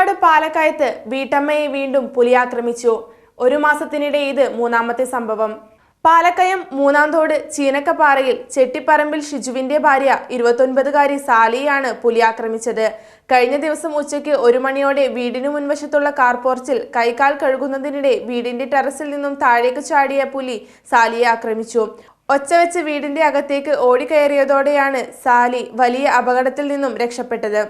പാലക്കാട് പാലക്കയത്ത് വീട്ടമ്മയെ വീണ്ടും പുലി ആക്രമിച്ചു ഒരു മാസത്തിനിടെ ഇത് മൂന്നാമത്തെ സംഭവം. പാലക്കയം മൂന്നാംതോട് ചീനക്കപ്പാറയിൽ ചെട്ടിപ്പറമ്പിൽ ഷിജുവിന്റെ ഭാര്യ ഇരുപത്തൊൻപതുകാരി സാലിയാണ് പുലി ആക്രമിച്ചത് കഴിഞ്ഞ ദിവസം ഉച്ചയ്ക്ക് ഒരു മണിയോടെ വീടിനു മുൻവശത്തുള്ള കാർ പോർച്ചിൽ കൈകാൽ കഴുകുന്നതിനിടെ വീടിന്റെ ടെറസിൽ നിന്നും താഴേക്ക് ചാടിയ പുലി സാലിയെ ആക്രമിച്ചു. ഒച്ച വെച്ച് വീടിന്റെ അകത്തേക്ക് ഓടിക്കയറിയതോടെയാണ് സാലി വലിയ അപകടത്തിൽ നിന്നും രക്ഷപ്പെട്ടത്.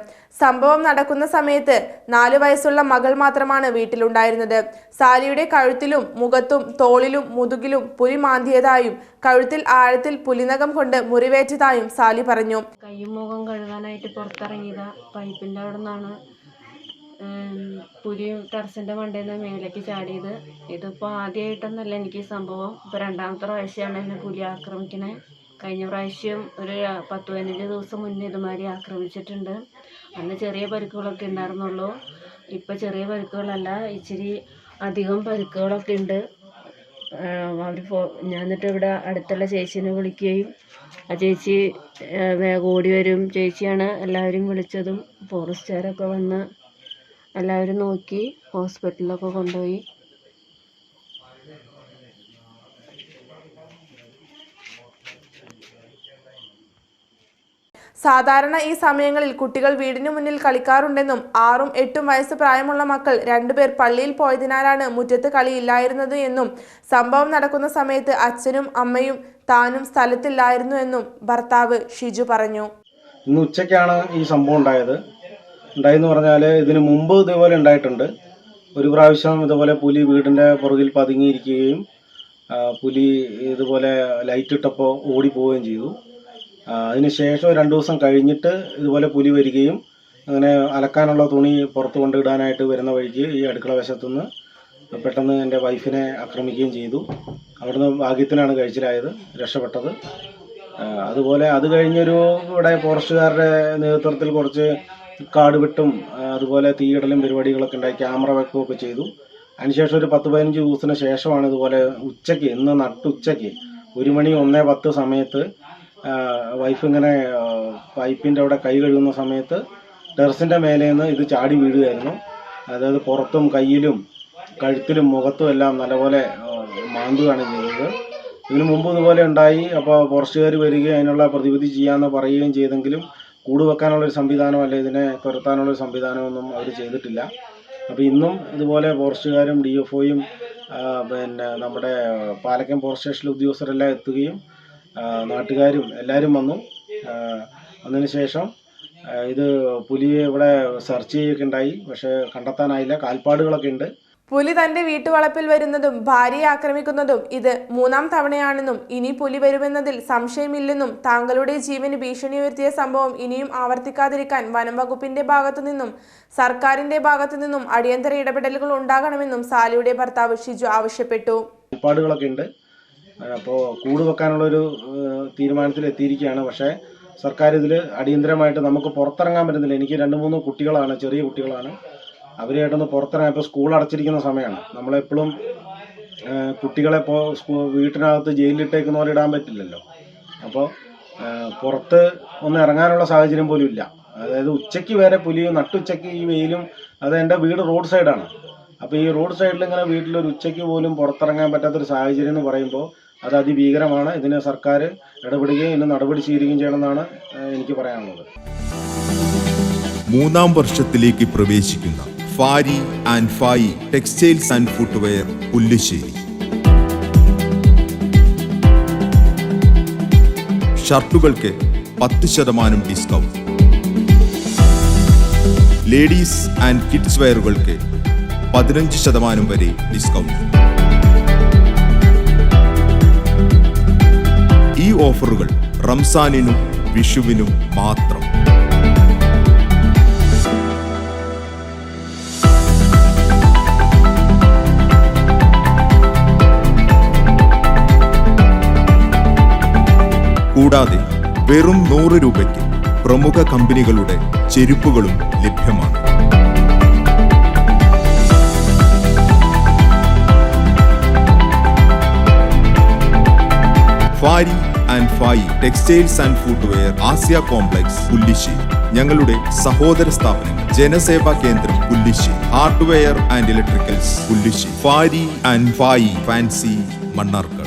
സംഭവം നടക്കുന്ന സമയത്ത് നാലു വയസ്സുള്ള മകൾ മാത്രമാണ് വീട്ടിലുണ്ടായിരുന്നത്. സാലിയുടെ കഴുത്തിലും മുഖത്തും തോളിലും മുതുകിലും പുലി മാന്തിയതായും കഴുത്തിൽ ആഴത്തിൽ പുലിനകം കൊണ്ട് മുറിവേറ്റതായും സാലി പറഞ്ഞു. കൈയും മുഖം കഴുകാനായിട്ട് പുറത്തിറങ്ങിയതാ. പൈപ്പിന്റെ അവിടെ നിന്നാണ് പുലി ടെറസിന്റെ മണ്ടയിൽ നിന്ന് മേലേക്ക് ചാടിയത്. ഇതിപ്പോൾ ആദ്യമായിട്ടൊന്നുമല്ല എനിക്ക് ഈ സംഭവം. ഇപ്പോൾ രണ്ടാമത്തെ പ്രാവശ്യമാണ് എന്നെ പുലി ആക്രമിക്കണേ. കഴിഞ്ഞ പ്രാവശ്യം ഒരു പത്ത് പതിനഞ്ച് ദിവസം മുന്നേ ഇതുമാതിരി ആക്രമിച്ചിട്ടുണ്ട്. അന്ന് ചെറിയ പരിക്കുകളൊക്കെ ഉണ്ടായിരുന്നുള്ളൂ. ഇപ്പം ചെറിയ പരിക്കുകളല്ല ഇച്ചിരി അധികം പരിക്കുകളൊക്കെ ഉണ്ട്. അവർ പോ ഞാൻ എന്നിട്ട് ഇവിടെ അടുത്തുള്ള ചേച്ചീനെ വിളിക്കുകയും ആ ചേച്ചി വേഗം ഓടി വരും. ചേച്ചിയാണ് എല്ലാവരും വിളിച്ചതും. ഫോറസ്റ്റുകാരൊക്കെ വന്ന് എല്ലാവരും നോക്കി ഹോസ്പിറ്റലിലൊക്കെ കൊണ്ടുപോയി. സാധാരണ ഈ സമയങ്ങളിൽ കുട്ടികൾ വീടിന് മുന്നിൽ കളിക്കാറുണ്ടെന്നും ആറും എട്ടും വയസ്സ് പ്രായമുള്ള മക്കൾ രണ്ടുപേർ പള്ളിയിൽ പോയതിനാലാണ് മുറ്റത്ത് കളിയില്ലായിരുന്നത് എന്നും സംഭവം നടക്കുന്ന സമയത്ത് അച്ഛനും അമ്മയും താനും സ്ഥലത്തില്ലായിരുന്നു എന്നും ഭർത്താവ് ഷിജു പറഞ്ഞു. ഇന്ന് ഉച്ചയ്ക്കാണ് ഈ സംഭവം ഉണ്ടായത്. ഉണ്ടായെന്ന് പറഞ്ഞാൽ ഇതിന് മുമ്പ് ഇതേപോലെ ഉണ്ടായിട്ടുണ്ട്. ഒരു പ്രാവശ്യം ഇതുപോലെ പുലി വീടിന്റെ പുറകിൽ പതുങ്ങിയിരിക്കുകയും പുലി ഇതുപോലെ ലൈറ്റ് ഇട്ടപ്പോൾ ഓടിപ്പോവുകയും ചെയ്തു. അതിനുശേഷം അതിന് ശേഷം രണ്ട് ദിവസം കഴിഞ്ഞിട്ട് ഇതുപോലെ പുലി വരികയും അങ്ങനെ അലക്കാനുള്ള തുണി പുറത്ത് കൊണ്ടിടാനായിട്ട് വരുന്ന വഴിക്ക് ഈ അടുക്കള വശത്തുനിന്ന് പെട്ടെന്ന് എന്റെ വൈഫിനെ ആക്രമിക്കുകയും ചെയ്തു. അവിടുന്ന് ഭാഗ്യത്തിനാണ് കഴിച്ചിലായത് രക്ഷപ്പെട്ടത്. അതുപോലെ അത് കഴിഞ്ഞൊരു ഇവിടെ ഫോറസ്റ്റുകാരുടെ നേതൃത്വത്തിൽ കുറച്ച് കാട് വെട്ടും അതുപോലെ തീയിടലും പരിപാടികളൊക്കെ ഉണ്ടായി ക്യാമറ വെക്കുകയൊക്കെ ചെയ്തു. അതിനുശേഷം ഒരു പത്ത് പതിനഞ്ച് ദിവസത്തിന് ശേഷമാണ് ഇതുപോലെ ഉച്ചയ്ക്ക് ഇന്ന് നട്ടുച്ചയ്ക്ക് ഒരു മണി ഒന്നേ പത്ത് സമയത്ത് വൈഫ് ഇങ്ങനെ പൈപ്പിന്റെ അവിടെ കൈ കഴുകുന്ന സമയത്ത് ടെറസിന്റെ മേലെ നിന്ന് ഇത് ചാടി വീഴുകയായിരുന്നു. അതായത് പുറത്തും കയ്യിലും കഴുത്തിലും മുഖത്തും എല്ലാം നല്ലപോലെ മാന്തുകയാണ് ചെയ്തത്. ഇതിനു മുമ്പ് ഇതുപോലെ ഉണ്ടായി. അപ്പോൾ ഫോറസ്റ്റുകാർ വരികയും അതിനുള്ള പ്രതിവിധി ചെയ്യാമെന്ന് പറയുകയും ചെയ്തെങ്കിലും കൂട് വെക്കാനുള്ളൊരു അല്ലെ ഇതിനെ തുരത്താനുള്ളൊരു സംവിധാനമൊന്നും അവർ ചെയ്തിട്ടില്ല. അപ്പോൾ ഇന്നും ഇതുപോലെ ഫോറസ്റ്റുകാരും ഡി എഫ് ഒയും പിന്നെ നമ്മുടെ പാലക്കയം ഫോറസ്റ്റ് സ്റ്റേഷനിലെ ഉദ്യോഗസ്ഥരെല്ലാം എത്തുകയും നാട്ടുകാരും എല്ലാവരും വന്നു. അതിനുശേഷം ഇത് പുലിയെ ഇവിടെ സെർച്ച് ചെയ്യുകയൊക്കെ ഉണ്ടായി. പക്ഷേ കണ്ടെത്താനായില്ല. കാൽപ്പാടുകളൊക്കെ ഉണ്ട്. പുലി തന്റെ വീട്ടുവളപ്പിൽ വരുന്നതും ഭാര്യയെ ആക്രമിക്കുന്നതും ഇത് മൂന്നാം തവണയാണെന്നും ഇനി പുലി വരുമെന്നതിൽ സംശയമില്ലെന്നും താങ്കളുടെ ജീവന് ഭീഷണി ഉയർത്തിയ സംഭവം ഇനിയും ആവർത്തിക്കാതിരിക്കാൻ വനം വകുപ്പിന്റെ ഭാഗത്തു നിന്നും സർക്കാരിന്റെ നിന്നും അടിയന്തര ഇടപെടലുകൾ ഉണ്ടാകണമെന്നും സാലിയുടെ ഭർത്താവ് ഷിജു ആവശ്യപ്പെട്ടു. ഉണ്ട്. അപ്പോൾ കൂട് വെക്കാനുള്ള ഒരു തീരുമാനത്തിൽ എത്തിയിരിക്കുകയാണ്. പക്ഷേ സർക്കാർ ഇതിൽ അടിയന്തരമായിട്ട് നമുക്ക് പുറത്തിറങ്ങാൻ പറ്റുന്നില്ല. എനിക്ക് രണ്ട് മൂന്ന് കുട്ടികളാണ് ചെറിയ കുട്ടികളാണ്. അവരായിട്ടൊന്ന് പുറത്തിറങ്ങാൻ ഇപ്പോൾ സ്കൂൾ അടച്ചിരിക്കുന്ന സമയമാണ് നമ്മളെപ്പോഴും കുട്ടികളെ ഇപ്പോൾ വീട്ടിനകത്ത് പോലെ ഇടാൻ പറ്റില്ലല്ലോ. അപ്പോൾ പുറത്ത് ഒന്ന് ഇറങ്ങാനുള്ള സാഹചര്യം പോലും ഇല്ല. അതായത് ഉച്ചയ്ക്ക് വരെ പുലിയും നട്ടുച്ചയ്ക്ക് ഈ വെയിലും അത് എന്റെ വീട് റോഡ് സൈഡാണ്. അപ്പോൾ ഈ റോഡ് സൈഡിൽ ഇങ്ങനെ വീട്ടിലൊരു ഉച്ചയ്ക്ക് പോലും പുറത്തിറങ്ങാൻ പറ്റാത്തൊരു സാഹചര്യം എന്ന് പറയുമ്പോൾ അത് അതിഭീകരമാണ്. ഇതിന് സർക്കാർ ഇടപെടുകയും ഇതിന് നടപടി സ്വീകരിക്കുകയും ചെയ്യണമെന്നാണ് എനിക്ക് പറയാനുള്ളത്. മൂന്നാം വർഷത്തിലേക്ക് പ്രവേശിക്കുന്ന Fari and Fayi textiles and footwear Pullussery. ഷർട്ടുകൾക്ക് പത്ത് ശതമാനം ഡിസ്കൗണ്ട്. ലേഡീസ് ആൻഡ് കിഡ്സ് വെയറുകൾക്ക് പതിനഞ്ച് ശതമാനം വരെ ഡിസ്കൗണ്ട്. ഈ ഓഫറുകൾ റംസാനിനും വിഷുവിനും മാത്രം. കൂടാതെ വെറും നൂറ് രൂപയ്ക്ക് പ്രമുഖ കമ്പനികളുടെ ചെരുപ്പുകളും ലഭ്യമാണ്. Fari and Fayi textiles and footwear Asia complex Pullissery. ഞങ്ങളുടെ സഹോദര സ്ഥാപനങ്ങൾ Janaseva Kendram Pullissery. Hardware and electricals Pullissery. Fari and Fayi fancy Mannarkkad